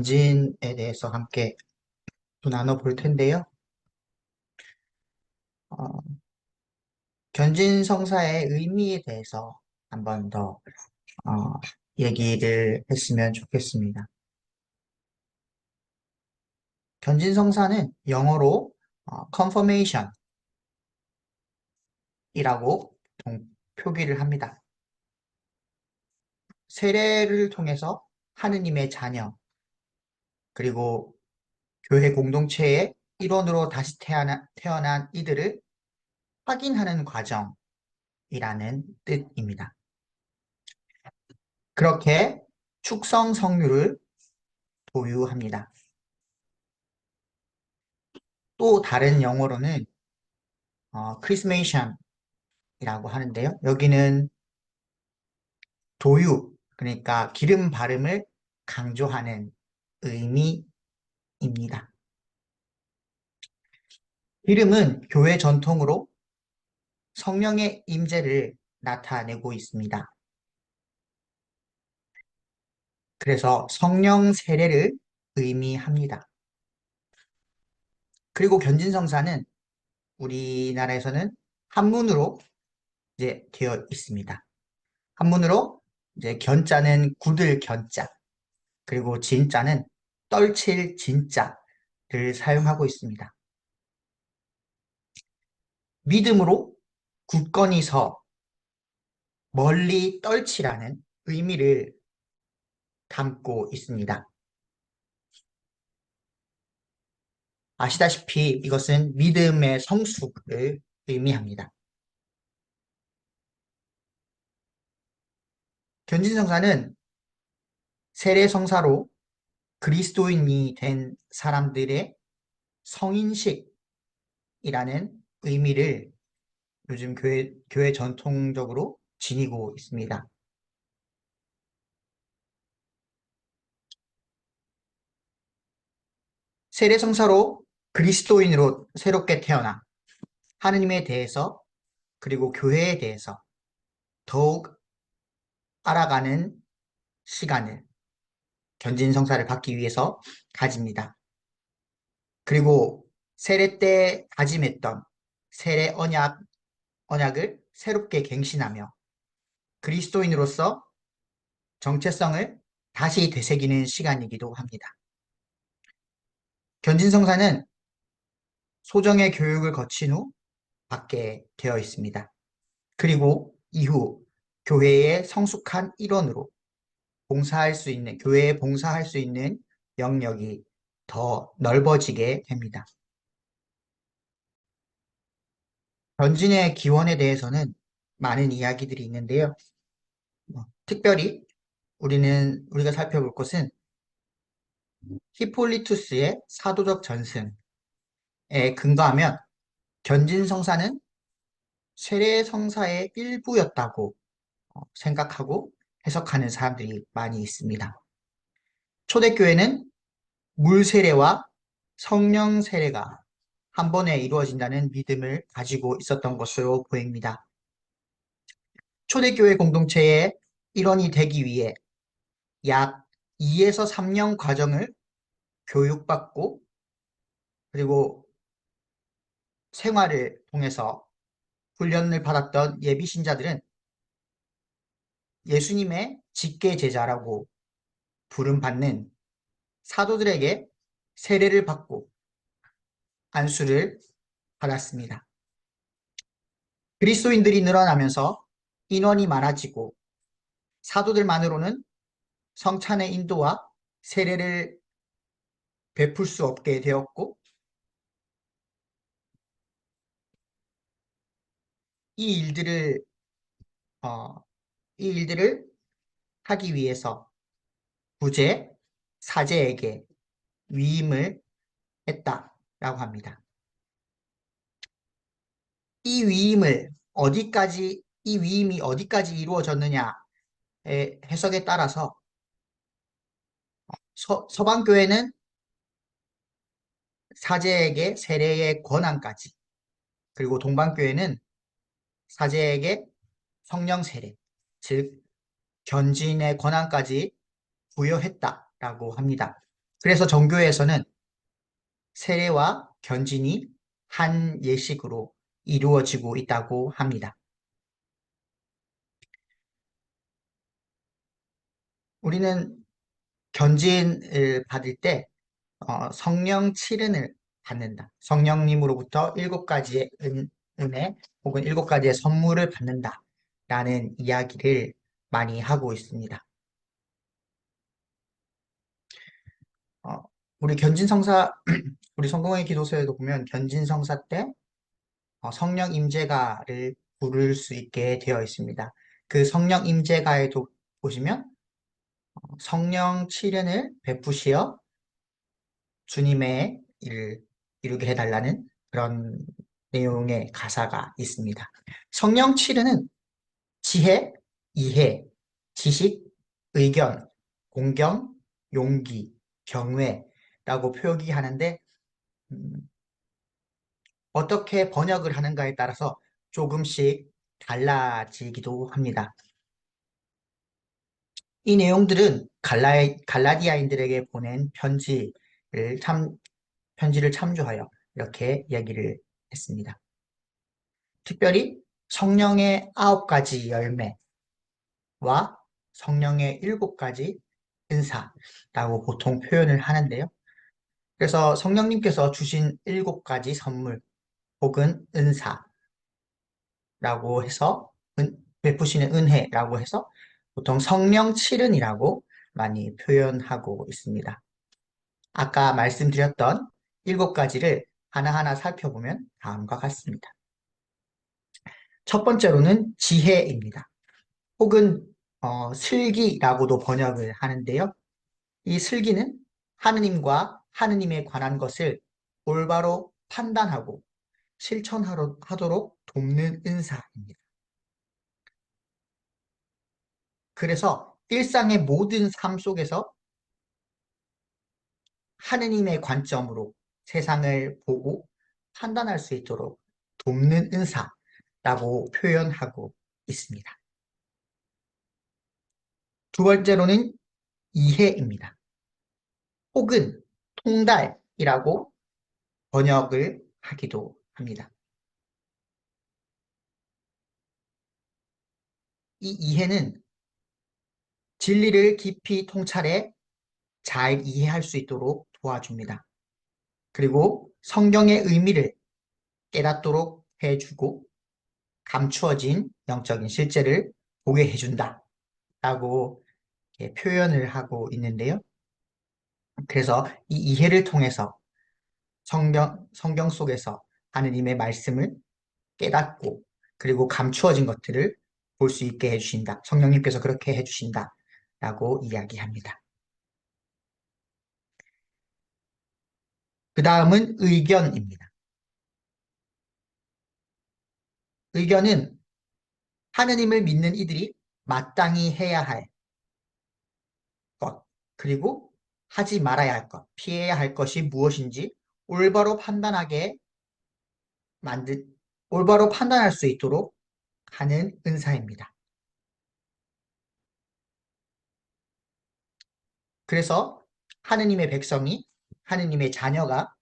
견진에 대해서 함께 또 나눠볼 텐데요. 어, 견진 성사의 의미에 대해서 한번 더 어, 얘기를 했으면 좋겠습니다. 견진 성사는 영어로 어, confirmation 이라고 표기를 합니다. 세례를 통해서 하느님의 자녀, 그리고 교회 공동체의 일원으로 다시 태어난, 태어난 이들을 확인하는 과정이라는 뜻입니다. 그렇게 축성 성류를 보유합니다. 또 다른 영어로는 어, 크리스메이션이라고 하는데요. 여기는 도유, 그러니까 기름 발음을 강조하는 의미입니다. 기름은 교회 전통으로 성령의 임재를 나타내고 있습니다. 그래서 성령 세례를 의미합니다. 그리고 견진성사는 우리나라에서는 한문으로 이제 되어 있습니다. 한문으로 이제 견자는 굳을 견자, 그리고 진자는 떨칠 진자를 사용하고 있습니다. 믿음으로 굳건히 서 멀리 떨치라는 의미를 담고 있습니다. 아시다시피 이것은 믿음의 성숙을 의미합니다. 견진성사는 세례성사로 그리스도인이 된 사람들의 성인식이라는 의미를 요즘 교회, 교회 전통적으로 지니고 있습니다. 세례성사로 그리스도인으로 새롭게 태어나 하느님에 대해서 그리고 교회에 대해서 더욱 알아가는 시간을 견진 성사를 받기 위해서 가집니다. 그리고 세례 때 다짐했던 세례 언약, 언약을 새롭게 갱신하며 그리스도인으로서 정체성을 다시 되새기는 시간이기도 합니다. 견진성사는 소정의 교육을 거친 후 받게 되어 있습니다. 그리고 이후 교회의 성숙한 일원으로 봉사할 수 있는, 교회에 봉사할 수 있는 영역이 더 넓어지게 됩니다. 전진의 기원에 대해서는 많은 이야기들이 있는데요. 뭐, 특별히 우리는 우리가 살펴볼 것은 히폴리투스의 사도적 전승에 근거하면 견진 성사는 세례 성사의 일부였다고 어, 생각하고 해석하는 사람들이 많이 있습니다. 초대교회는 물 세례와 성령 세례가 한 번에 이루어진다는 믿음을 가지고 있었던 것으로 보입니다. 초대교회 공동체의 일원이 되기 위해 약 2에서 3년 과정을 교육받고 그리고 생활을 통해서 훈련을 받았던 예비 신자들은 예수님의 직계 제자라고 부름받는 사도들에게 세례를 받고 안수를 받았습니다. 그리스도인들이 늘어나면서 인원이 많아지고 사도들만으로는 성찬의 인도와 세례를 베풀 수 없게 되었고 이 일들을 어, 이 일들을 하기 위해서 부제 사제에게 위임을 했다라고 합니다. 이 위임을 어디까지 이 위임이 어디까지 이루어졌느냐의 해석에 따라서 서, 서방교회는 사제에게 세례의 권한까지 그리고 동방교회는 사제에게 성령 세례 즉 견진의 권한까지 부여했다라고 합니다. 그래서 정교회에서는 세례와 견진이 한 예식으로 이루어지고 있다고 합니다. 우리는 견진을 받을 때 어, 성령 칠은을 받는다. 성령님으로부터 일곱 가지의 은, 은혜 혹은 일곱 가지의 선물을 받는다. 라는 이야기를 많이 하고 있습니다. 어, 우리 견진성사, 우리 성공의 기도서에도 보면 견진성사 때 어, 성령 임재가를 부를 수 있게 되어 있습니다. 그 성령 임재가에도 보시면 어, 성령 칠연을 베푸시어 주님의 일을 이루게 해달라는 그런 내용의 가사가 있습니다. 성령 칠연은 지혜, 이해, 지식, 의견, 공경, 용기, 경외라고 표기하는데 음, 어떻게 번역을 하는가에 따라서 조금씩 달라지기도 합니다. 이 내용들은 갈라, 갈라디아인들에게 보낸 편지를 참, 편지를 참조하여 이렇게 얘기를 했습니다. 특별히 성령의 아홉 가지 열매와 성령의 일곱 가지 은사라고 보통 표현을 하는데요. 그래서 성령님께서 주신 일곱 가지 선물 혹은 은사라고 해서 은, 베푸시는 은혜라고 해서 보통 성령 칠은이라고 많이 표현하고 있습니다. 아까 말씀드렸던 일곱 가지를 하나하나 살펴보면 다음과 같습니다. 첫 번째로는 지혜입니다. 혹은 어, 슬기라고도 번역을 하는데요. 이 슬기는 하느님과 하느님에 관한 것을 올바로 판단하고 실천하도록 돕는 은사입니다. 그래서 일상의 모든 삶 속에서 하느님의 관점으로 세상을 보고 판단할 수 있도록 돕는 은사 라고 표현하고 있습니다. 두 번째로는 이해입니다. 혹은 통달이라고 번역을 하기도 합니다. 이 이해는 진리를 깊이 통찰해 잘 이해할 수 있도록 도와줍니다. 그리고 성경의 의미를 깨닫도록 해주고 감추어진 영적인 실제를 보게 해준다. 라고 표현을 하고 있는데요. 그래서 이 이해를 통해서 성경, 성경 속에서 하느님의 말씀을 깨닫고 그리고 감추어진 것들을 볼 수 있게 해주신다. 성령님께서 그렇게 해주신다. 라고 이야기합니다. 그 다음은 의견입니다. 의견은 하느님을 믿는 이들이 마땅히 해야 할 것, 그리고 하지 말아야 할 것, 피해야 할 것이 무엇인지 올바로 판단하게 만드, 올바로 판단할 수 있도록 하는 은사입니다. 그래서 하느님의 백성이, 하느님의 자녀가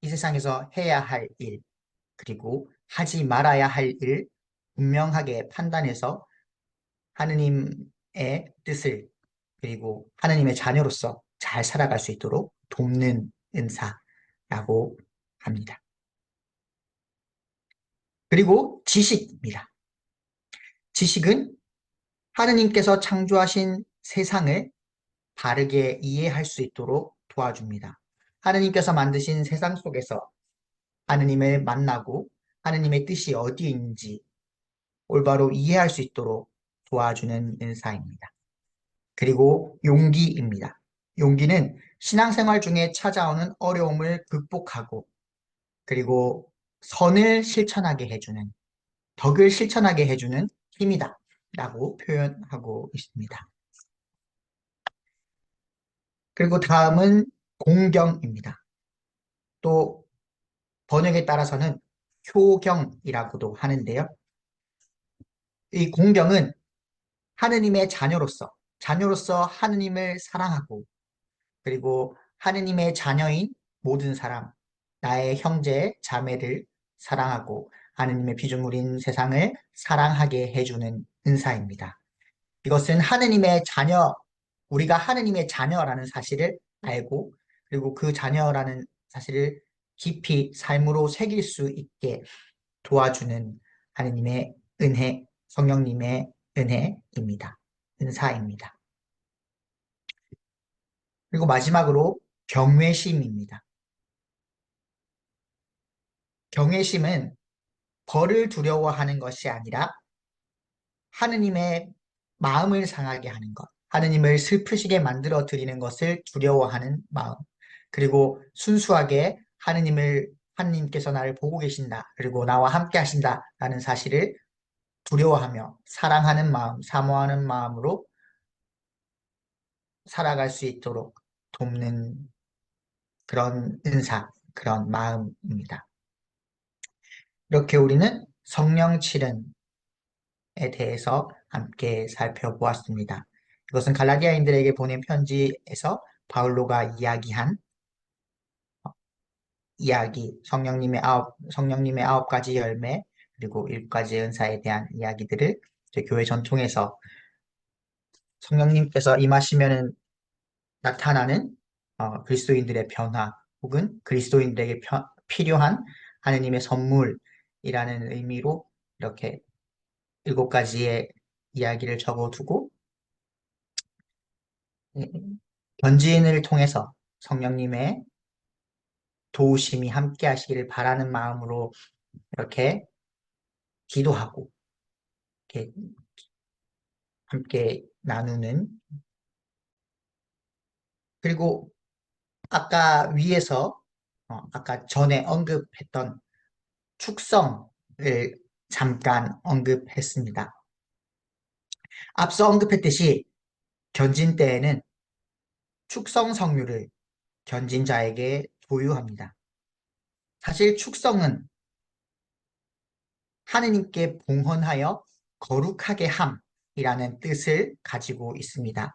이 세상에서 해야 할 일, 그리고 하지 말아야 할 일, 분명하게 판단해서 하느님의 뜻을 그리고 하느님의 자녀로서 잘 살아갈 수 있도록 돕는 은사라고 합니다. 그리고 지식입니다. 지식은 하느님께서 창조하신 세상을 바르게 이해할 수 있도록 도와줍니다. 하느님께서 만드신 세상 속에서 하느님을 만나고 하느님의 뜻이 어디에 있는지 올바로 이해할 수 있도록 도와주는 은사입니다. 그리고 용기입니다. 용기는 신앙생활 중에 찾아오는 어려움을 극복하고 그리고 선을 실천하게 해주는 덕을 실천하게 해주는 힘이다 라고 표현하고 있습니다. 그리고 다음은 공경입니다. 또 번역에 따라서는 효경이라고도 하는데요. 이 공경은 하느님의 자녀로서, 자녀로서 하느님을 사랑하고, 그리고 하느님의 자녀인 모든 사람, 나의 형제, 자매를 사랑하고 하느님의 피조물인 세상을 사랑하게 해주는 은사입니다. 이것은 하느님의 자녀, 우리가 하느님의 자녀라는 사실을 알고 그리고 그 자녀라는 사실을 깊이 삶으로 새길 수 있게 도와주는 하느님의 은혜, 성령님의 은혜입니다. 은사입니다. 그리고 마지막으로 경외심입니다. 경외심은 벌을 두려워하는 것이 아니라 하느님의 마음을 상하게 하는 것, 하느님을 슬프시게 만들어 드리는 것을 두려워하는 마음, 그리고 순수하게 하느님을 하느님께서 나를 보고 계신다, 그리고 나와 함께 하신다라는 사실을 두려워하며 사랑하는 마음, 사모하는 마음으로 살아갈 수 있도록 돕는 그런 은사, 그런 마음입니다. 이렇게 우리는 성령 칠은에 대해서 함께 살펴보았습니다. 이것은 갈라디아인들에게 보낸 편지에서 바울로가 이야기한 이야기, 성령님의 아홉, 성령님의 아홉 가지 열매, 그리고 일곱 가지 은사에 대한 이야기들을 교회 전통에서 성령님께서 임하시면은 나타나는 어, 그리스도인들의 변화 혹은 그리스도인들에게 펴, 필요한 하느님의 선물이라는 의미로 이렇게 일곱 가지의 이야기를 적어두고 견지인을 통해서 성령님의 도우심이 함께 하시기를 바라는 마음으로 이렇게 기도하고 이렇게 함께 나누는 그리고 아까 위에서 어, 아까 전에 언급했던 축성을 잠깐 언급했습니다. 앞서 언급했듯이 견진 때에는 축성 성류를 견진자에게 보유합니다. 사실 축성은 하느님께 봉헌하여 거룩하게 함이라는 뜻을 가지고 있습니다.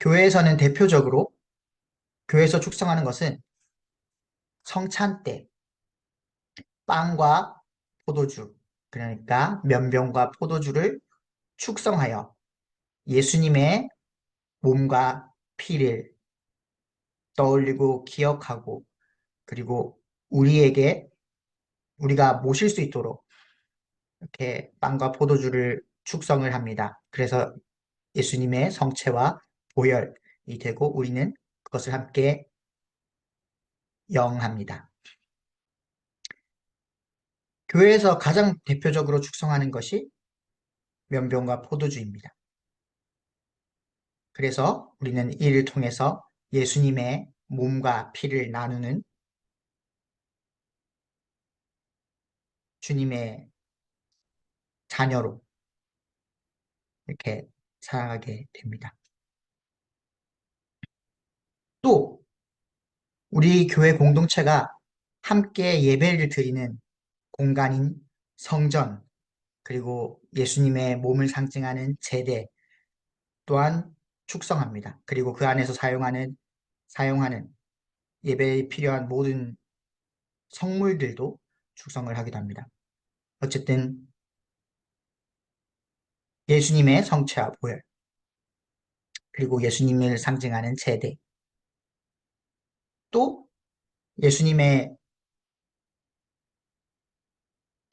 교회에서는 대표적으로 교회에서 축성하는 것은 성찬 때 빵과 포도주 그러니까 면병과 포도주를 축성하여 예수님의 몸과 피를 떠올리고 기억하고 그리고 우리에게 우리가 모실 수 있도록 이렇게 빵과 포도주를 축성을 합니다. 그래서 예수님의 성체와 보혈이 되고 우리는 그것을 함께 영합니다. 교회에서 가장 대표적으로 축성하는 것이 면병과 포도주입니다. 그래서 우리는 이를 통해서 예수님의 몸과 피를 나누는 주님의 자녀로 이렇게 살아가게 됩니다. 또 우리 교회 공동체가 함께 예배를 드리는 공간인 성전 그리고 예수님의 몸을 상징하는 제대 또한 축성합니다. 그리고 그 안에서 사용하는 사용하는 예배에 필요한 모든 성물들도 축성을 하기도 합니다. 어쨌든 예수님의 성체와 보혈 그리고 예수님을 상징하는 제대 또 예수님의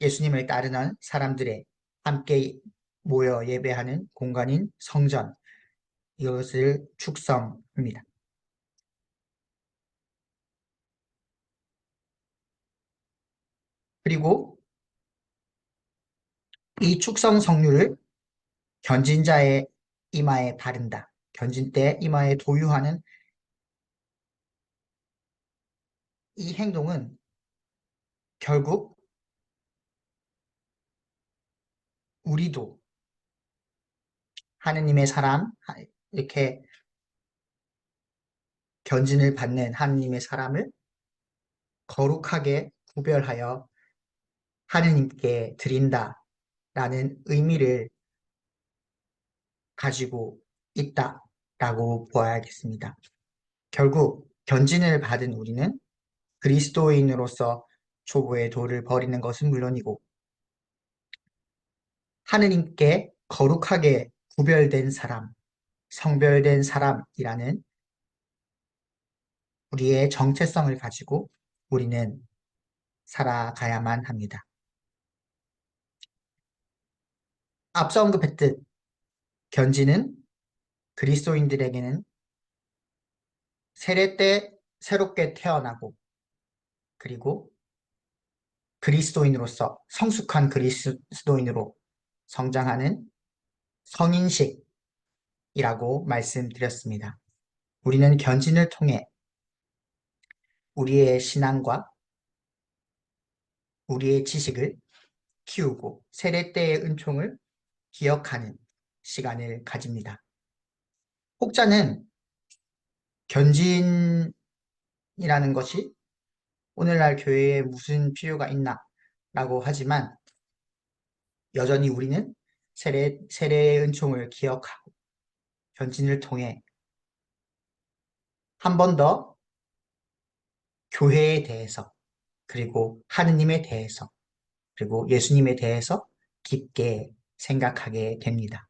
예수님을 따르는 사람들의 함께 모여 예배하는 공간인 성전 이것을 축성합니다. 그리고 이 축성 성류를 견진자의 이마에 바른다. 견진 때 이마에 도유하는 이 행동은 결국 우리도 하느님의 사람, 이렇게 견진을 받는 하느님의 사람을 거룩하게 구별하여 하느님께 드린다 라는 의미를 가지고 있다 라고 보아야겠습니다. 결국 견진을 받은 우리는 그리스도인으로서 초보의 도를 버리는 것은 물론이고 하느님께 거룩하게 구별된 사람, 성별된 사람이라는 우리의 정체성을 가지고 우리는 살아가야만 합니다. 앞서 언급했듯 견지는 그리스도인들에게는 세례 때 새롭게 태어나고 그리고 그리스도인으로서 성숙한 그리스도인으로 성장하는 성인식이라고 말씀드렸습니다. 우리는 견진을 통해 우리의 신앙과 우리의 지식을 키우고 세례 때의 은총을 기억하는 시간을 가집니다. 혹자는 견진이라는 것이 오늘날 교회에 무슨 필요가 있나 라고 하지만 여전히 우리는 세례, 세례의 은총을 기억하고 견진을 통해 한 번 더 교회에 대해서 그리고 하느님에 대해서 그리고 예수님에 대해서 깊게 생각하게 됩니다.